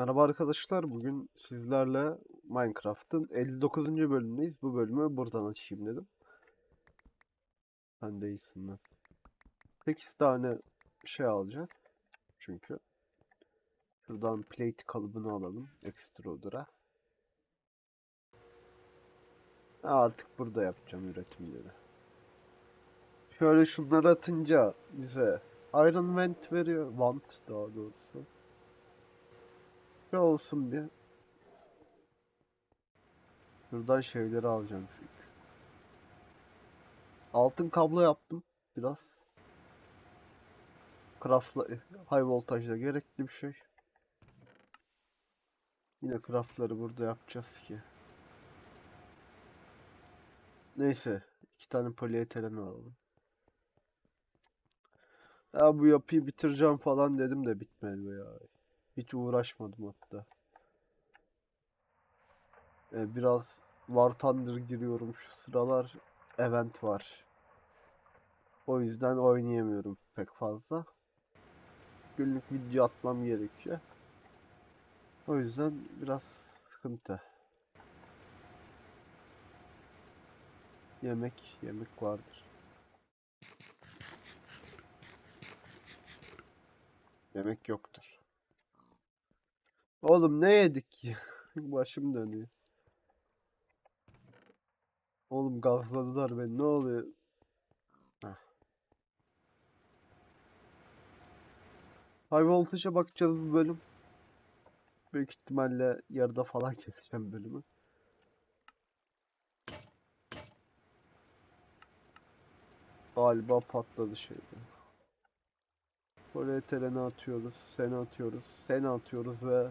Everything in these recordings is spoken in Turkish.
Merhaba arkadaşlar. Bugün sizlerle Minecraft'ın 59. bölümündeyiz. Bu bölümü buradan açayım dedim. Ben de iyisinden. 8 tane şey alacağız. Çünkü. Şuradan plate kalıbını alalım. Extruder'a. Artık burada yapacağım üretimleri. Şöyle şunları atınca bize Iron Vent veriyor. Vant daha doğrusu. Ne olsun bir. Buradan şeyleri alacağım çünkü. Altın kablo yaptım biraz. Craftla high voltajda gerekli bir şey. Yine craftları burada yapacağız ki. Neyse, iki tane polietilen alalım. Ya bu yapıyı bitireceğim falan dedim de bitmedi ya. Hiç uğraşmadım hatta. Ee, biraz War Thunder giriyorum şu sıralar. Event var. O yüzden oynayamıyorum pek fazla. Günlük video atmam gerekiyor. O yüzden biraz sıkıntı. Yemek, yemek vardır. Yemek yoktur. Oğlum ne yedik ki? Başım dönüyor. Oğlum gazladılar beni. Ne oluyor? Heh. High Voltage'a bakacağız bu bölüm. Büyük ihtimalle yarıda falan keseceğim bölümü. Galiba patladı şeyde. Polyetileni atıyoruz, seni atıyoruz, seni atıyoruz ve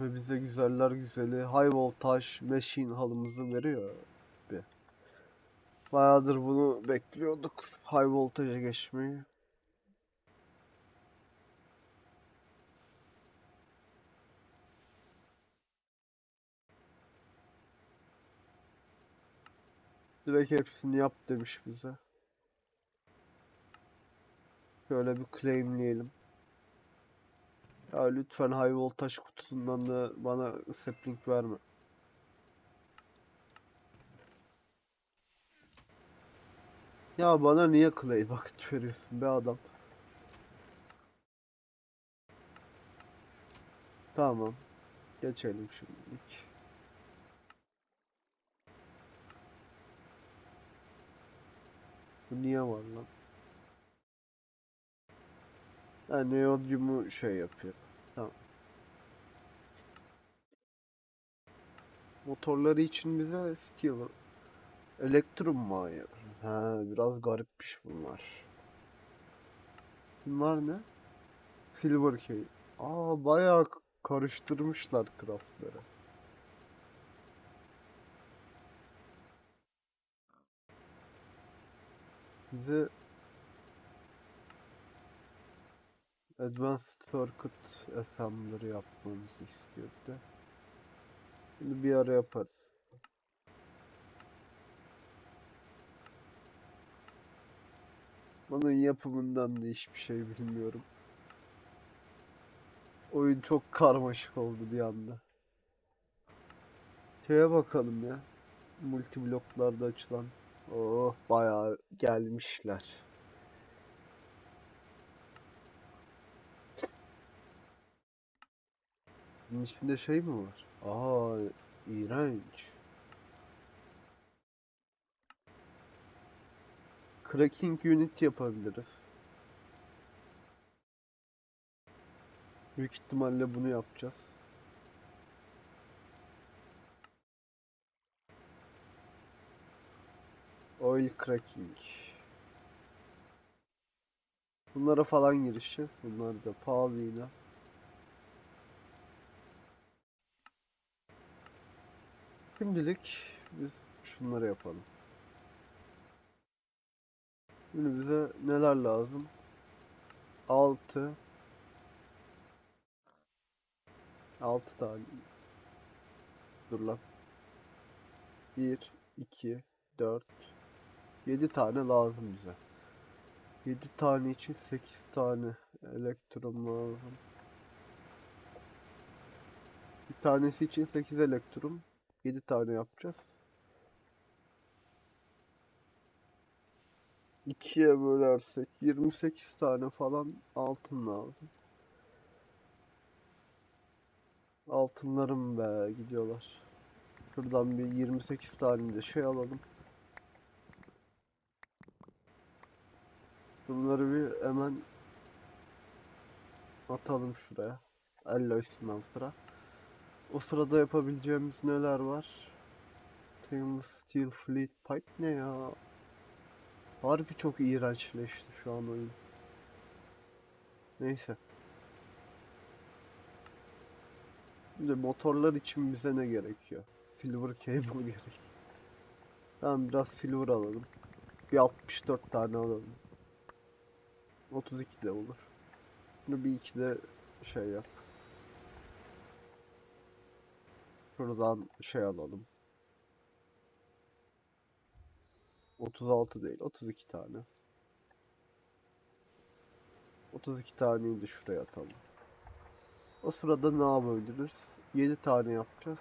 ve bize güzeller güzeli high voltage machine halımızı veriyor bir. Bayağıdır bunu bekliyorduk. High voltage'a geçmeyi. Direkt hepsini yap demiş bize. Şöyle bir claimleyelim. Ya lütfen high voltage kutusundan da bana sapling verme. Ya bana niye clay vakit veriyorsun be adam? Tamam. Geçelim şimdilik. Bu niye var lan? Ha neodyumu şey yapıyor. Tamam. Motorları için bize steel. Mu hayır? Ha biraz garipmiş bunlar. Bunlar ne? Silver key. Aa bayağı karıştırmışlar craftları. Bize Advanced Circuit Assembly yapmamızı istiyordu. Şimdi bir ara yaparız. Bunun yapımından da hiçbir şey bilmiyorum. Oyun çok karmaşık oldu bir anda. Şeye bakalım ya. Multi bloklarda açılan. Oh bayağı gelmişler. Bunun içinde şey mi var? Aa, iğrenç. Cracking unit yapabiliriz. Büyük ihtimalle bunu yapacağız. Oil cracking. Bunlara falan girişi. Bunlar da pahalı yine. Şimdilik biz şunları yapalım. Şimdi bize neler lazım? 6 6 tane. Dur lan. 1 2 4 7 tane lazım bize. 7 tane için 8 tane elektron lazım. Bir tanesi için 8 elektron. 7 tane yapacağız. 2'ye bölersek 28 tane falan altın lazım. Altınlarım be gidiyorlar. Şuradan bir 28 tane de şey alalım. Bunları bir hemen atalım şuraya. Alloy'sinden sıra. O sırada yapabileceğimiz neler var? Stainless Steel Fleet Pipe ne ya? Harbi çok iğrençleşti şu an oyun. Neyse. Şimdi motorlar için bize ne gerekiyor? Silver cable gerek. Tamam biraz silver alalım. Bir 64 tane alalım. 32 de olur. Bunu bir iki de şey yap. Şuradan şey alalım. 36 değil, 32 tane. 32 taneyi de şuraya atalım. O sırada ne yapabiliriz? 7 tane yapacağız.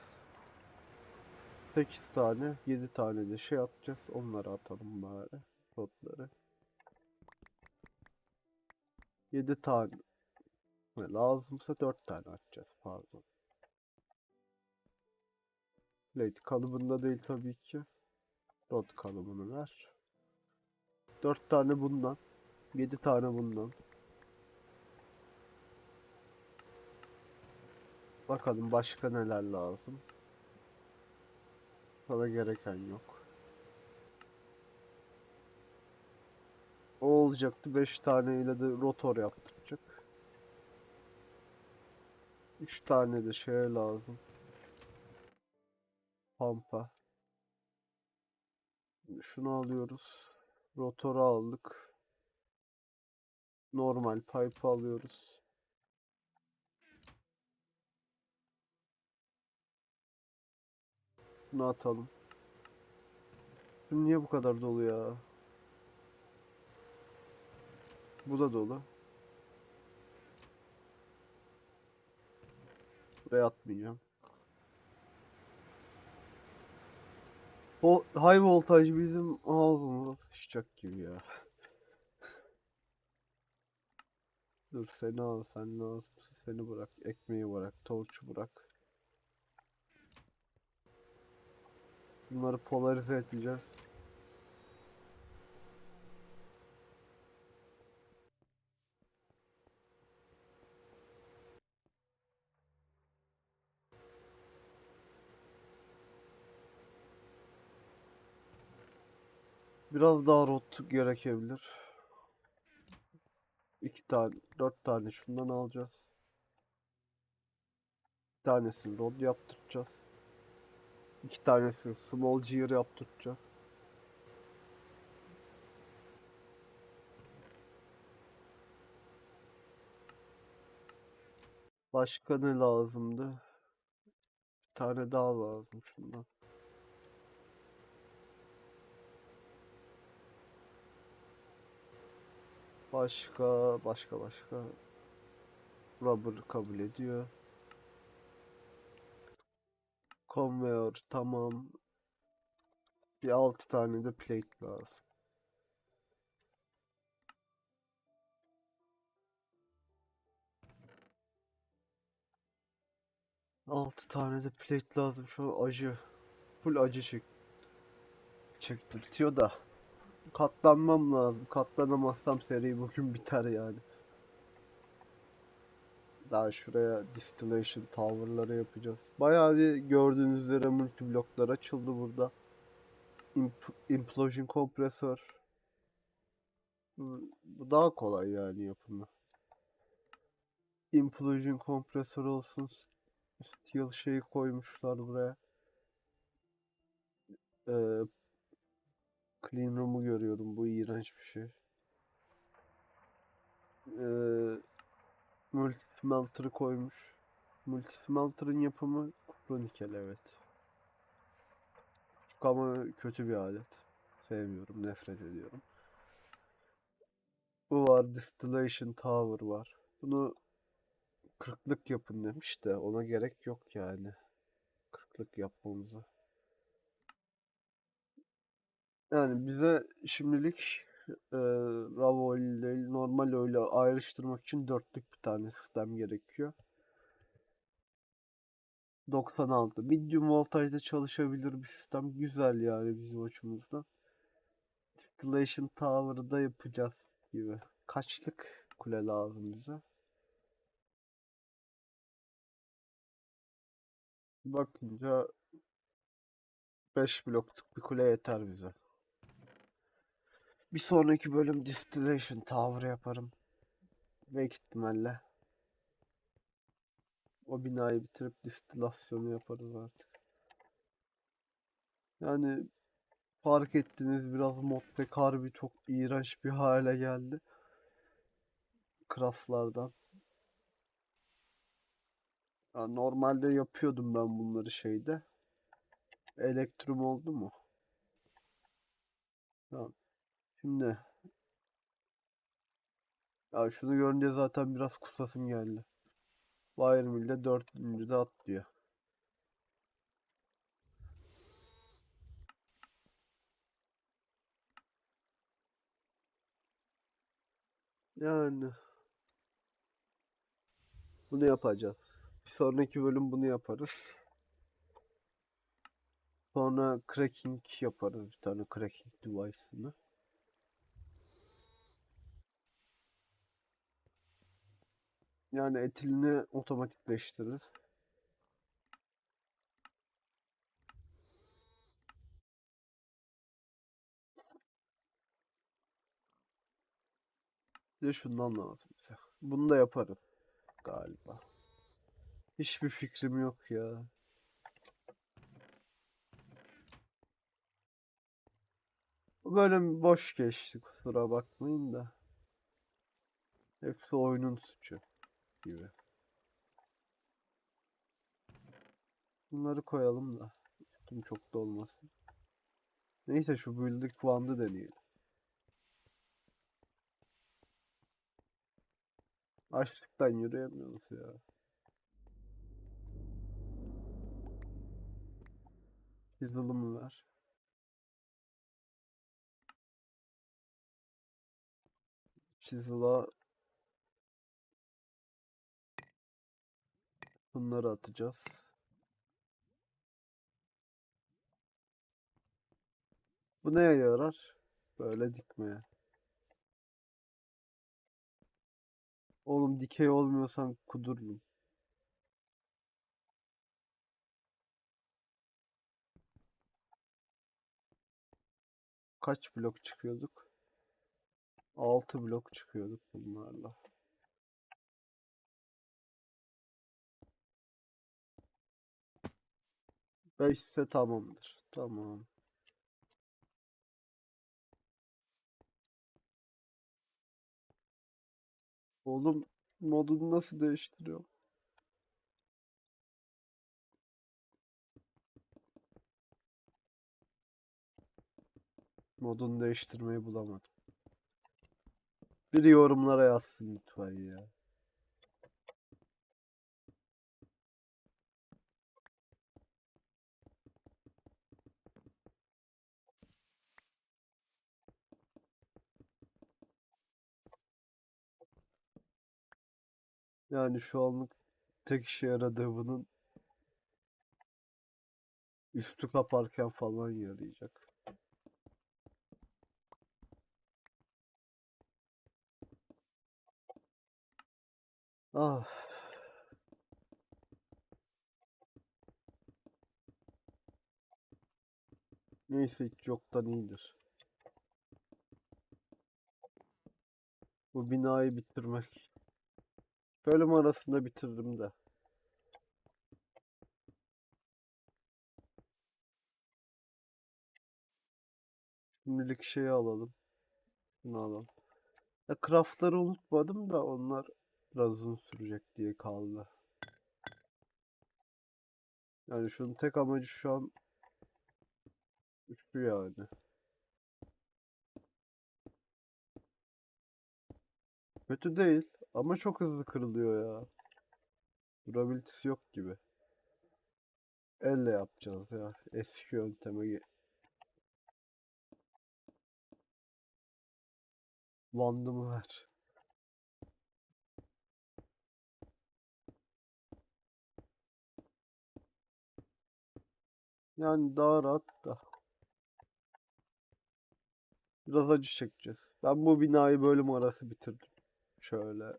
8 tane, 7 tane de şey yapacağız. Onları atalım bari. Kodları. 7 tane. Ne lazımsa 4 tane atacağız. Pardon. Plate kalıbında değil tabii ki. Rod kalıbını ver. 4 tane bundan. 7 tane bundan. Bakalım başka neler lazım. Sana gereken yok. O olacaktı. 5 tane ile de rotor yaptıracak. 3 tane de şey lazım. Pampa. Şunu alıyoruz. Rotoru aldık. Normal pipe alıyoruz. Bunu atalım. Bu niye bu kadar dolu ya? Bu da dolu. Buraya atmayacağım. O high voltage bizim ağzımıza sıçacak gibi ya. Dur seni al sen lazım. Seni bırak. Ekmeği bırak. Torçu bırak. Bunları polarize edeceğiz. Biraz daha rot gerekebilir. İki tane, dört tane şundan alacağız. Bir tanesini rod yaptıracağız. İki tanesini small gear yaptıracağız. Başka ne lazımdı? Bir tane daha lazım şundan. Başka, başka, başka. Rubber kabul ediyor. Conveyor tamam. Bir altı tane de plate lazım. Altı tane de plate lazım. Şu acı. Full acı çek. Çektirtiyor da. Katlanmam lazım. Katlanamazsam seri bugün biter yani. Daha şuraya distillation tower'ları yapacağız. Bayağı bir gördüğünüz üzere multi bloklar açıldı burada. Imp- implosion kompresör. Bu daha kolay yani yapımı. Implosion kompresör olsun. Steel şeyi koymuşlar buraya. Ee, clean room'u görüyorum. Bu iğrenç bir şey. Ee, multi smelter'ı koymuş. Multi smelter'ın yapımı Chronicle evet. Küçük ama kötü bir alet. Sevmiyorum, nefret ediyorum. Bu var. Distillation Tower var. Bunu 40'lık yapın demiş de ona gerek yok yani. 40'lık yapmamıza. Yani bize şimdilik e, RAW ile normal öyle ayrıştırmak için dörtlük bir tane sistem gerekiyor. 96. Medium voltajda çalışabilir bir sistem. Güzel yani bizim açımızdan. Distillation Tower'da yapacağız gibi. Kaçlık kule lazım bize? Bakınca 5 blokluk bir kule yeter bize. Bir sonraki bölüm Distillation Tower yaparım. Büyük ihtimalle. O binayı bitirip distillasyonu yaparız artık. Yani fark ettiniz biraz modpack harbi çok iğrenç bir hale geldi. Craftlardan. Ya normalde yapıyordum ben bunları şeyde. Elektrum oldu mu? Tamam. Şimdi ya şunu görünce zaten biraz kusasım geldi. Wiremill'de dördüncüde atlıyor. Yani bunu yapacağız. Bir sonraki bölüm bunu yaparız. Sonra cracking yaparız bir tane cracking device'ını. Yani etilini otomatikleştiririz. Bir de şundan lazım bize. Bunu da yaparız galiba. Hiçbir fikrim yok ya. Bölüm boş geçti kusura bakmayın da. Hepsi oyunun suçu gibi. Bunları koyalım da. Üstüm çok da olmasın. Neyse şu building wand'ı deneyelim. Açlıktan yürüyemiyoruz ya. Chisel'ımı ver. Chisel'a bunları atacağız. Bu neye yarar? Böyle dikmeye. Oğlum dikey olmuyorsan kudururum. Kaç blok çıkıyorduk? 6 blok çıkıyorduk bunlarla. Beş ise tamamdır. Tamam. Oğlum modunu nasıl değiştiriyorum? Modunu değiştirmeyi bulamadım. Biri yorumlara yazsın lütfen ya. Yani şu anlık tek işe yaradığı bunun üstü kaparken falan yarayacak. Ah. Neyse hiç yoktan iyidir. Bu binayı bitirmek. Bölüm arasında bitiririm de. Şimdilik şeyi alalım. Bunu alalım. Ya craftları unutmadım da onlar biraz uzun sürecek diye kaldı. Yani şunun tek amacı şu an şu yani. Kötü değil ama çok hızlı kırılıyor ya. Durabilitesi yok gibi. Elle yapacağız ya. Eski yönteme. Bandımı ver. Yani daha rahat da. Biraz acı çekeceğiz. Ben bu binayı bölüm arası bitirdim. Şöyle.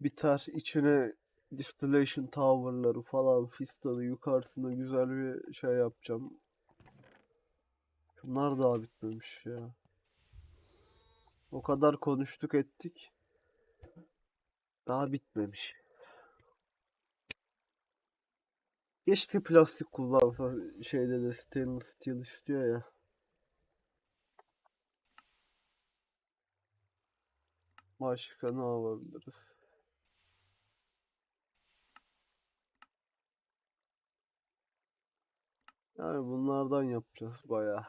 Biter içine distillation tower'ları falan fistanı yukarısına güzel bir şey yapacağım. Bunlar daha bitmemiş ya. O kadar konuştuk ettik. Daha bitmemiş. Keşke plastik kullansa şeyde de stainless steel istiyor ya. Başka ne yapabiliriz? Yani bunlardan yapacağız bayağı.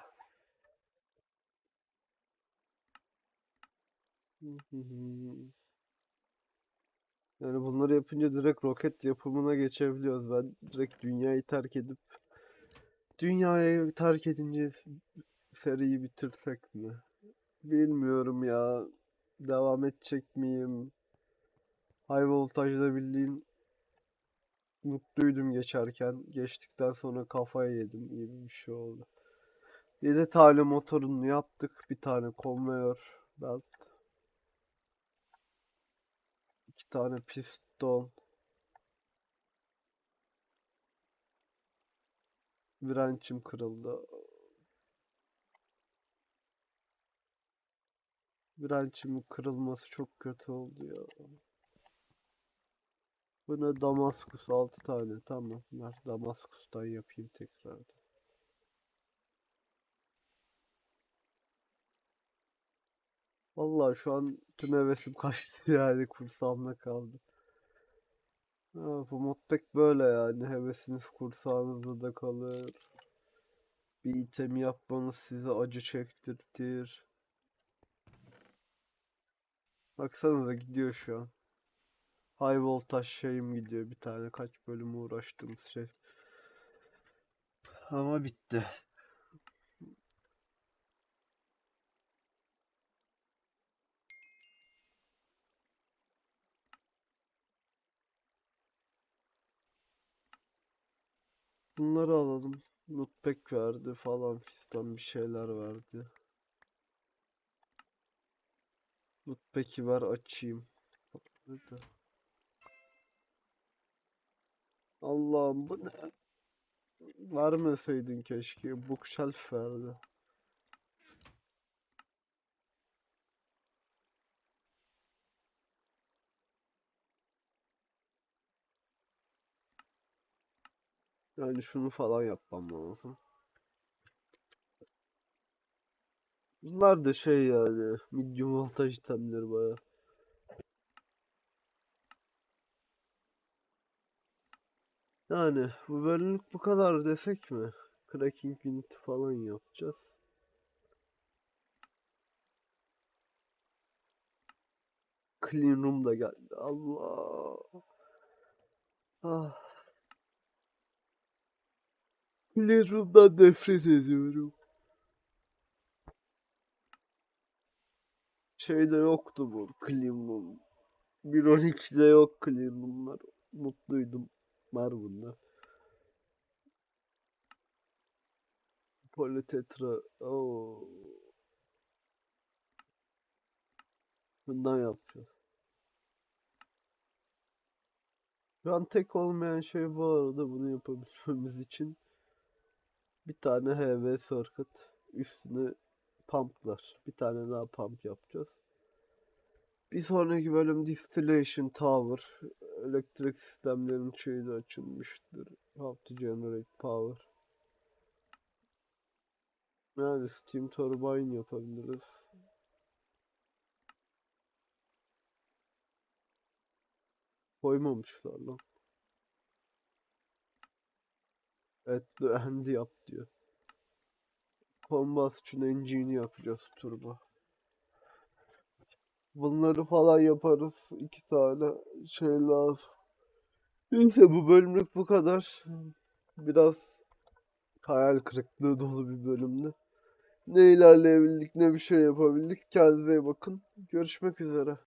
Yani bunları yapınca direkt roket yapımına geçebiliyoruz. Ben direkt dünyayı terk edip dünyayı terk edince seriyi bitirsek mi? Bilmiyorum ya. Devam edecek miyim? High voltajda bildiğin mutluydum geçerken. Geçtikten sonra kafayı yedim gibi bir şey oldu. 7 tane motorunu yaptık. Bir tane konveyör belt. iki tane piston. Wrench'im kırıldı. Wrench'imin kırılması çok kötü oldu ya. Bu ne Damaskus 6 tane tamam. Ver Damaskus'tan yapayım tekrar. Vallahi şu an tüm hevesim kaçtı yani kursağımda kaldı. Ha, bu modpack böyle yani hevesiniz kursağınızda da kalır. Bir item yapmanız size acı çektirtir. Baksanıza gidiyor şu an. High voltaj şeyim gidiyor bir tane kaç bölüm uğraştığımız şey. Ama bitti. Bunları alalım. Notepad verdi falan fistan bir şeyler verdi. Notepad'i ver açayım. Allah'ım bu ne? Vermeseydin keşke. Bookshelf verdi. Yani şunu falan yapmam lazım. Bunlar da şey yani medium voltaj itemleri baya. Yani bu bölümlük bu kadar desek mi? Cracking unit falan yapacağız. Clean room da geldi. Allah. Ah. Clean room'dan nefret ediyorum. Şeyde yoktu bu room. 1.12'de yok clean room'lar. Mutluydum. Var bunda. Politetra. Oo. Bundan yapacağız. Şu an tek olmayan şey bu arada bunu yapabilmemiz için bir tane HV circuit üstüne pumplar. Bir tane daha pump yapacağız. Bir sonraki bölüm distillation tower. Elektrik sistemlerinin şeyi de açılmıştır. How to generate power. Yani steam turbine yapabiliriz. Koymamışlar lan. At the end yap diyor. Combustion engine'i yapacağız turbo. Bunları falan yaparız. İki tane şey lazım. Neyse bu bölümlük bu kadar. Biraz hayal kırıklığı dolu bir bölümdü. Ne ilerleyebildik ne bir şey yapabildik. Kendinize iyi bakın. Görüşmek üzere.